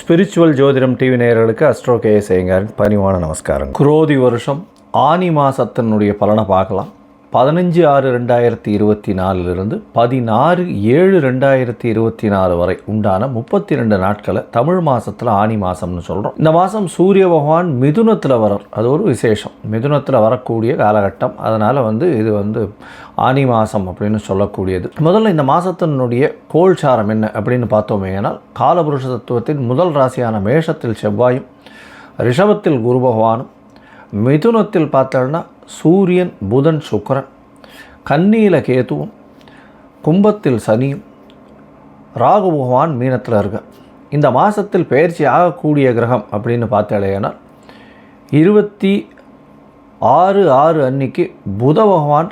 Spiritual ஜோதிடம் TV நேயர்களுக்கு astro K சேங்கரின் பணிவான நமஸ்காரம் குரோதி வருஷம் ஆனி மாசத்தினுடைய பலனை பார்க்கலாம் பதினஞ்சு ஆறு ரெண்டாயிரத்தி இருபத்தி நாலுலேருந்து பதினாறு ஏழு ரெண்டாயிரத்தி இருபத்தி நாலு வரை உண்டான முப்பத்தி ரெண்டு நாட்களை தமிழ் மாதத்தில் ஆனி மாதம்னு சொல்கிறோம் இந்த மாதம் சூரிய பகவான் மிதுனத்தில் வரார் அது ஒரு விசேஷம். மிதுனத்தில் வரக்கூடிய காலகட்டம். அதனால் வந்து இது வந்து ஆனி மாதம் அப்படின்னு சொல்லக்கூடியது. முதல்ல இந்த மாதத்தினுடைய கோல்சாரம் என்ன அப்படின்னு பார்த்தோமேனால் காலபுருஷ தத்துவத்தின் முதல் ராசியான மேஷத்தில் செவ்வாயும் ரிஷபத்தில் குரு பகவானும் மிதுனத்தில் பார்த்தோன்னா சூரியன் புதன் சுக்கரன் கன்னியில் கேதுவும் கும்பத்தில் சனியும் ராகு பகவான் மீனத்தில் இருக்க. இந்த மாதத்தில் பயிற்சி ஆகக்கூடிய கிரகம் அப்படின்னு பார்த்தாலேனா இருபத்தி ஆறு ஆறு அன்னைக்கு புத பகவான்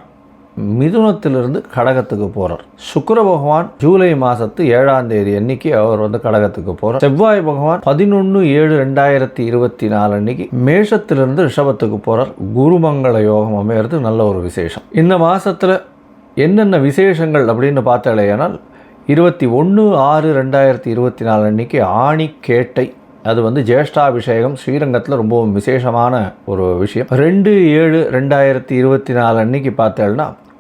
மிதுனத்திலிருந்து கடகத்துக்கு போகிறார் சுக்கர பகவான் ஜூலை மாதத்து ஏழாம் தேதி அன்னைக்கு அவர் வந்து கடகத்துக்கு போகிறார் செவ்வாய் பகவான் பதினொன்று ஏழு ரெண்டாயிரத்தி இருபத்தி நாலு அன்னைக்கு மேஷத்திலிருந்து ரிஷபத்துக்கு போகிறார் குருமங்கள யோகம் அமையிறது நல்ல ஒரு விசேஷம். இந்த மாதத்தில் என்னென்ன விசேஷங்கள் அப்படின்னு பார்த்தாலேயானால் இருபத்தி ஒன்று ஆறு ரெண்டாயிரத்தி இருபத்தி நாலு அன்னைக்கு ஆணிக்கேட்டை அது வந்து ஜேஷ்டாபிஷேகம் ஸ்ரீரங்கத்தில் ரொம்பவும் விசேஷமான ஒரு விஷயம். ரெண்டு ஏழு ரெண்டாயிரத்தி இருபத்தி நாலு அன்னைக்கு பார்த்தேன்னா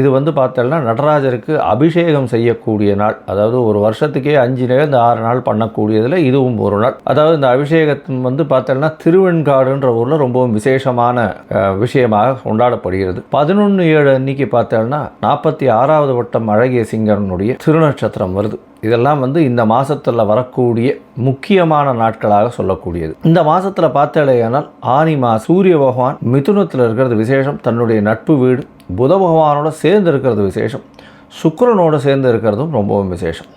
இது வந்து பார்த்தோம்னா நடராஜருக்கு அபிஷேகம் செய்யக்கூடிய நாள். அதாவது ஒரு வருஷத்துக்கே அஞ்சு நேரம் ஆறு நாள் பண்ணக்கூடியதில் இதுவும் ஒரு நாள். அதாவது இந்த அபிஷேகத்தின் வந்து பார்த்தோம்னா திருவெண்காடுன்ற ஊரில் ரொம்பவும் விசேஷமான விஷயமாக கொண்டாடப்படுகிறது. பதினொன்று ஏழு அன்னைக்கு பார்த்தோம்னா நாற்பத்தி ஆறாவது வட்டம் அழகிய சிங்கரனுடைய திருநட்சத்திரம் வருது. இதெல்லாம் வந்து இந்த மாதத்தில் வரக்கூடிய முக்கியமான நாட்களாக சொல்லக்கூடியது. இந்த மாதத்தில் பார்த்தாலேயானால் ஆனி மா சூரிய பகவான் மிதுனத்தில் இருக்கிறது விசேஷம். தன்னுடைய நட்பு வீடு புத பகவானோட சேர்ந்து இருக்கிறது விசேஷம். சுக்கரனோடு சேர்ந்து இருக்கிறதும் ரொம்பவும் விசேஷம்.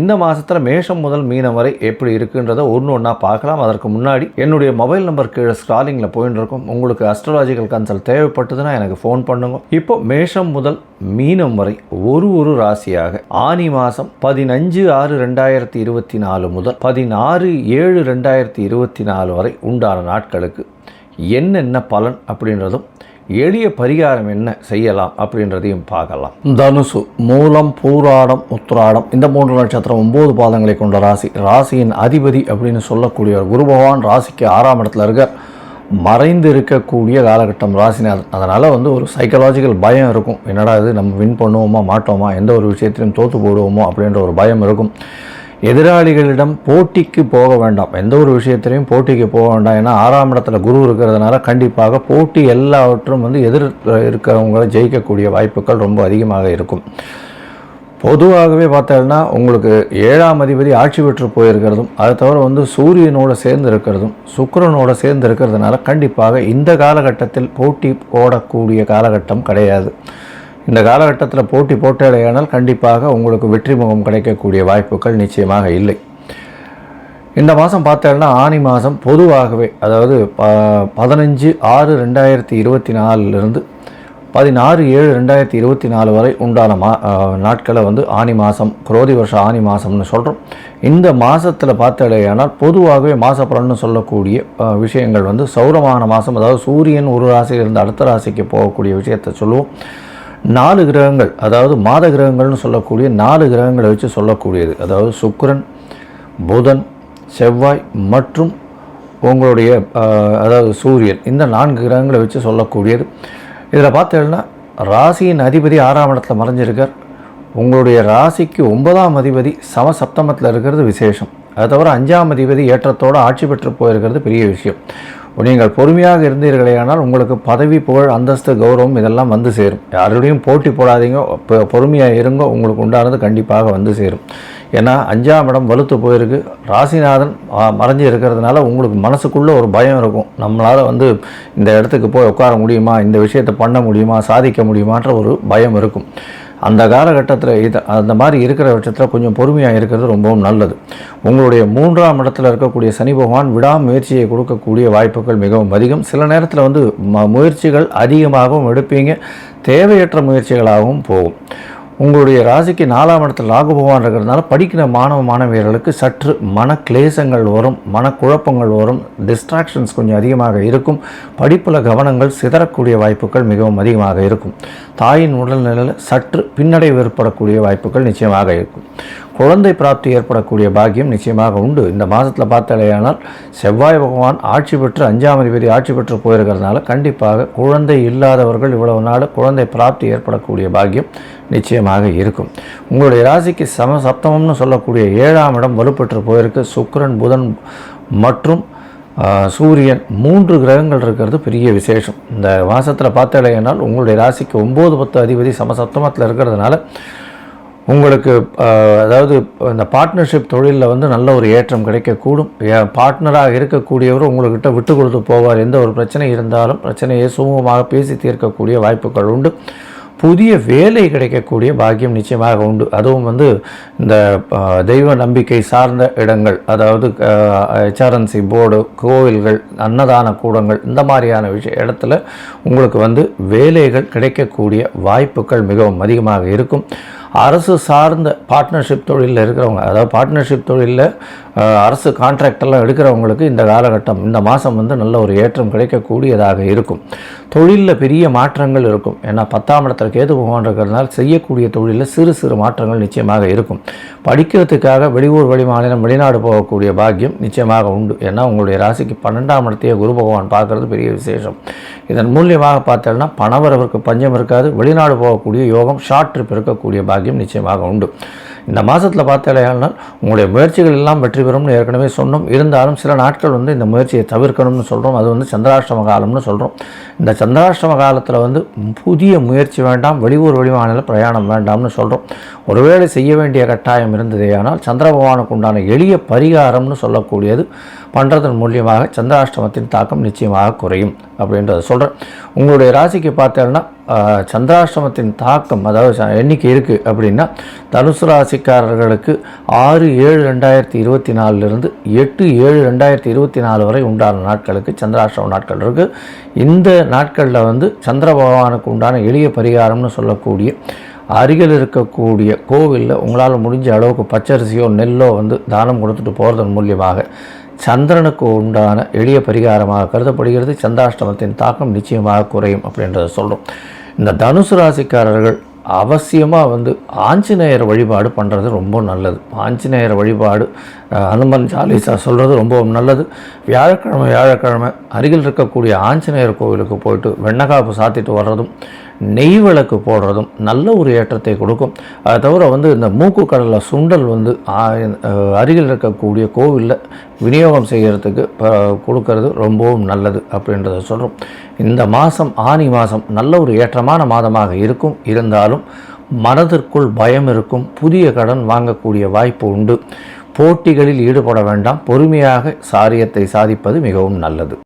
இந்த மாதத்தில் மேஷம் முதல் மீனம் வரை எப்படி இருக்குன்றதை ஒன்று ஒன்றா பார்க்கலாம். அதற்கு முன்னாடி என்னுடைய மொபைல் நம்பர் கீழே ஸ்க்ராலிங்கில் போயின்னு இருக்கும் உங்களுக்கு அஸ்ட்ராலாஜிக்கல் கன்சல்ட் தேவைப்பட்டதுன்னா எனக்கு ஃபோன் பண்ணுங்க. இப்போ மேஷம் முதல் மீனம் வரை ஒரு ஒரு ராசியாக ஆனி மாதம் பதினஞ்சு ஆறு ரெண்டாயிரத்தி இருபத்தி நாலு முதல் பதினாறு ஏழு ரெண்டாயிரத்தி இருபத்தி நாலு வரை உண்டான நாட்களுக்கு என்னென்ன பலன் அப்படின்றதும் எளிய பரிகாரம் என்ன செய்யலாம் அப்படின்றதையும் பார்க்கலாம். தனுசு மூலம் பூராடம் உத்ராடம் இந்த மூன்று நட்சத்திரம் ஒம்பது பாதங்களை கொண்ட ராசி. ராசியின் அதிபதி அப்படின்னு சொல்லக்கூடிய குரு பகவான் ராசிக்கு ஆறாம் இடத்துல இருக்க மறைந்து இருக்கக்கூடிய காலகட்டம் ராசிநாதன் அதனால் வந்து ஒரு சைக்கலாஜிக்கல் பயம் இருக்கும். என்னடா இது நம்ம வின் பண்ணுவோமா மாட்டோமா எந்த ஒரு விஷயத்திலையும் தோற்று போடுவோமோ அப்படின்ற ஒரு பயம் இருக்கும். எதிராளிகளிடம் போட்டிக்கு போக வேண்டாம். எந்த ஒரு விஷயத்திலையும் போட்டிக்கு போக வேண்டாம். ஏன்னா ஆறாம் இடத்துல குரு இருக்கிறதுனால கண்டிப்பாக போட்டி எல்லாவற்றும் வந்து எதிர் இருக்கிறவங்களை ஜெயிக்கக்கூடிய வாய்ப்புகள் ரொம்ப அதிகமாக இருக்கும். பொதுவாகவே பார்த்தோம்னா உங்களுக்கு ஏழாம் அதிபதி ஆட்சி பெற்று போயிருக்கிறதும் அதை தவிர வந்து சூரியனோடு சேர்ந்து இருக்கிறதும் சுக்கரனோடு சேர்ந்து இருக்கிறதுனால கண்டிப்பாக இந்த காலகட்டத்தில் போட்டி போடக்கூடிய காலகட்டம் கிடையாது. இந்த காலகட்டத்தில் போட்டி போட்டாலேயானால் கண்டிப்பாக உங்களுக்கு வெற்றி முகம் கிடைக்கக்கூடிய வாய்ப்புகள் நிச்சயமாக இல்லை. இந்த மாதம் பார்த்தோம்னா ஆனி மாதம் பொதுவாகவே அதாவது ப பதினஞ்சு ஆறு ரெண்டாயிரத்தி இருபத்தி நாலுலேருந்து பதினாறு ஏழு ரெண்டாயிரத்தி இருபத்தி நாலு வரை உண்டான மா நாட்களை வந்து ஆனி மாதம் குரோதி வருஷம் ஆனி மாதம்னு சொல்கிறோம் இந்த மாதத்தில் பார்த்தாலேயானால் பொதுவாகவே மாத சொல்லக்கூடிய விஷயங்கள் வந்து சௌரமான மாதம் அதாவது சூரியன் ஒரு ராசியிலிருந்து அடுத்த ராசிக்கு போகக்கூடிய விஷயத்தை சொல்லுவோம். நாலு கிரகங்கள் அதாவது மாத கிரகங்கள்னு சொல்லக்கூடிய நாலு கிரகங்களை வச்சு சொல்லக்கூடியது. அதாவது சுக்கரன் புதன் செவ்வாய் மற்றும் உங்களுடைய அதாவது சூரியன். இந்த நான்கு கிரகங்களை வச்சு சொல்லக்கூடியது. இதில் பார்த்தீங்கன்னா ராசியின் அதிபதி ஆறாம் இடத்துல மறைஞ்சிருக்கார். உங்களுடைய ராசிக்கு ஒன்பதாம் அதிபதி சம சப்தமத்தில் இருக்கிறது விசேஷம். அதை தவிர அஞ்சாம் அதிபதி ஏற்றத்தோடு ஆட்சி பெற்று போயிருக்கிறது பெரிய விஷயம். நீங்கள் பொறுமையாக இருந்தீர்களேயானால் உங்களுக்கு பதவி புகழ் அந்தஸ்து கௌரவம் இதெல்லாம் வந்து சேரும். யாருடையும் போட்டி போடாதீங்க. பொறுமையாக இருங்க. உங்களுக்கு உண்டானது கண்டிப்பாக வந்து சேரும். ஏன்னா அஞ்சாம் இடம் வலுத்து போயிருக்கு. ராசிநாதன் மறைஞ்சு இருக்கிறதுனால உங்களுக்கு மனசுக்குள்ளே ஒரு பயம் இருக்கும். நம்மளால் வந்து இந்த இடத்துக்கு போய் உட்கார முடியுமா? இந்த விஷயத்தை பண்ண முடியுமா? சாதிக்க முடியுமான்ற ஒரு பயம் இருக்கும். அந்த காலகட்டத்தில் இது அந்த மாதிரி இருக்கிற பட்சத்தில் கொஞ்சம் பொறுமையாக இருக்கிறது ரொம்பவும் நல்லது. உங்களுடைய மூன்றாம் இடத்துல இருக்கக்கூடிய சனி பகவான் விடாமுயற்சியை கொடுக்கக்கூடிய வாய்ப்புகள் மிகவும் அதிகம். சில நேரத்தில் வந்து ம முயற்சிகள் அதிகமாகவும் எடுப்பீங்க. தேவையற்ற முயற்சிகளாகவும் போகும். உங்களுடைய ராசிக்கு நாலாம் இடத்துல ராகு பகவான் இருக்கிறதுனால படிக்கிற மாணவ மாணவியர்களுக்கு சற்று மன கிளேசங்கள் வரும் மனக்குழப்பங்கள் வரும் டிஸ்ட்ராக்ஷன்ஸ் கொஞ்சம் அதிகமாக இருக்கும் படிப்பில் கவனங்கள் சிதறக்கூடிய வாய்ப்புகள் மிகவும் அதிகமாக இருக்கும். தாயின் உடல்நிலையில் சற்று பின்னடைவு ஏற்படக்கூடிய வாய்ப்புகள் நிச்சயமாக இருக்கும். குழந்தை பிராப்தி ஏற்படக்கூடிய பாக்கியம் நிச்சயமாக உண்டு. இந்த மாதத்தில் பார்த்தாலேயானால் செவ்வாய் பகவான் ஆட்சி பெற்று அஞ்சாம் அதிபதி ஆட்சி பெற்று போயிருக்கிறதுனால கண்டிப்பாக குழந்தை இல்லாதவர்கள் இவ்வளவு நாள் குழந்தை பிராப்தி ஏற்படக்கூடிய பாக்கியம் நிச்சயமாக இருக்கும். உங்களுடைய ராசிக்கு சம சப்தமம்னு சொல்லக்கூடிய ஏழாம் இடம் வலுப்பெற்று போயிருக்கு. சுக்கரன் புதன் மற்றும் சூரியன் மூன்று கிரகங்கள் இருக்கிறது பெரிய விசேஷம். இந்த மாதத்தில் பார்த்தாலேனால் உங்களுடைய ராசிக்கு ஒம்பது பத்து அதிபதி சமசப்தமத்தில் இருக்கிறதுனால உங்களுக்கு அதாவது இந்த பார்ட்னர்ஷிப் தொழிலில் வந்து நல்ல ஒரு ஏற்றம் கிடைக்கக்கூடும். பார்ட்னராக இருக்கக்கூடியவர் உங்கள்கிட்ட விட்டு கொடுத்து போவார். எந்த ஒரு பிரச்சனை இருந்தாலும் பிரச்சனையை சுமூகமாக பேசி தீர்க்கக்கூடிய வாய்ப்புகள் உண்டு. புதிய வேலை கிடைக்கக்கூடிய பாக்கியம் நிச்சயமாக உண்டு. அதுவும் வந்து இந்த தெய்வ நம்பிக்கை சார்ந்த இடங்கள் அதாவது ஹெச்ஆர்என்சி போர்டு கோவில்கள் அன்னதான கூடங்கள் இந்த மாதிரியான விஷய இடத்துல உங்களுக்கு வந்து வேலைகள் கிடைக்கக்கூடிய வாய்ப்புகள் மிகவும் அதிகமாக இருக்கும். அரசு சார்ந்த பார்ட்னர்ஷிப் தொழிலில் இருக்கிறவங்க அதாவது பார்ட்னர்ஷிப் தொழிலில் அரசு கான்ட்ராக்டெல்லாம் எடுக்கிறவங்களுக்கு இந்த காலகட்டம் இந்த மாதம் வந்து நல்ல ஒரு ஏற்றம் கிடைக்கக்கூடியதாக இருக்கும். தொழிலில் பெரிய மாற்றங்கள் இருக்கும். ஏன்னா பத்தாம் இடத்துல கேது பகவான் இருக்கிறதுனால செய்யக்கூடிய தொழிலில் சிறு சிறு மாற்றங்கள் நிச்சயமாக இருக்கும். படிக்கிறதுக்காக வெளியூர் வெளிமாநிலம் வெளிநாடு போகக்கூடிய பாக்கியம் நிச்சயமாக உண்டு. ஏன்னா உங்களுடைய ராசிக்கு பன்னெண்டாம் இடத்தையே குரு பகவான் பார்க்குறது பெரிய விசேஷம். இதன் மூலியமாக பார்த்தோம்னா பணவரவருக்கு பஞ்சம் இருக்காது வெளிநாடு போகக்கூடிய யோகம் ஷார்ட் ட்ரிப் இருக்கக்கூடிய பாக்கியம் நிச்சயமாக உண்டு. இந்த மாதத்தில் பார்த்தாலேயானால் உங்களுடைய முயற்சிகள் எல்லாம் வெற்றி பெறும்னு ஏற்கனவே சொன்னோம். இருந்தாலும் சில நாட்கள் வந்து இந்த முயற்சியை தவிர்க்கணும்னு சொல்கிறோம் அது வந்து சந்திராஷ்டம காலம்னு சொல்கிறோம் இந்த சந்திராஷ்டம காலத்தில் வந்து புதிய முயற்சி வேண்டாம் வெளியூர் வெளிமாநில பிரயாணம் வேண்டாம்னு சொல்கிறோம் ஒருவேளை செய்ய வேண்டிய கட்டாயம் இருந்ததே ஆனால் சந்திர பகவானுக்கு உண்டான எளிய பரிகாரம்னு சொல்லக்கூடியது பண்ணுறதன் மூலியமாக சந்திராஷ்டமத்தின் தாக்கம் நிச்சயமாக குறையும் அப்படின்றத சொல்கிறேன் உங்களுடைய ராசிக்கு பார்த்தேன்னா சந்திராஷ்டமத்தின் தாக்கம் அதாவது எண்ணிக்கை இருக்குது அப்படின்னா தனுசு ராசிக்காரர்களுக்கு ஆறு ஏழு ரெண்டாயிரத்தி இருபத்தி நாலுலேருந்து எட்டு ஏழு ரெண்டாயிரத்தி இருபத்தி நாலு வரை உண்டான நாட்களுக்கு சந்திராஷ்டம நாட்கள் இருக்குது இந்த நாட்களில் வந்து சந்திர பகவானுக்கு உண்டான எளிய பரிகாரம்னு சொல்லக்கூடிய அருகில் இருக்கக்கூடிய கோவிலில் உங்களால் முடிஞ்ச அளவுக்கு பச்சரிசியோ நெல்லோ வந்து தானம் கொடுத்துட்டு போகிறதன் மூலியமாக சந்திரனுக்கு உண்டான எளிய பரிகாரமாக கருதப்படுகிறது. சந்திராஷ்டமத்தின் தாக்கம் நிச்சயமாக குறையும் அப்படின்றத சொல்கிறோம் இந்த தனுசு ராசிக்காரர்கள் அவசியமாக வந்து ஆஞ்சநேயர் வழிபாடு பண்ணுறது ரொம்ப நல்லது. ஆஞ்சநேயர் வழிபாடு அனுமன் சாலிசா சொல்கிறது ரொம்ப நல்லது. வியாழக்கிழமை வியாழக்கிழமை அருகில் இருக்கக்கூடிய ஆஞ்சநேயர் கோவிலுக்கு போயிட்டு வெண்ணகாப்பு சாத்திட்டு வர்றதும் நெய் விளக்கு போடுறதும் நல்ல ஒரு ஏற்றத்தை கொடுக்கும். அதை தவிர வந்து இந்த மூக்கு கடலை சுண்டல் வந்து அருகில் இருக்கக்கூடிய கோவிலில் விநியோகம் செய்கிறதுக்கு கொடுக்கறது ரொம்பவும் நல்லது அப்படின்றத சொல்கிறோம் இந்த மாதம் ஆனி மாதம் நல்ல ஒரு ஏற்றமான மாதமாக இருக்கும். இருந்தாலும் மனதிற்குள் பயம் இருக்கும். புதிய கடன் வாங்கக்கூடிய வாய்ப்பு உண்டு. போட்டிகளில் ஈடுபட வேண்டாம். பொறுமையாக சாரியத்தை சாதிப்பது மிகவும் நல்லது.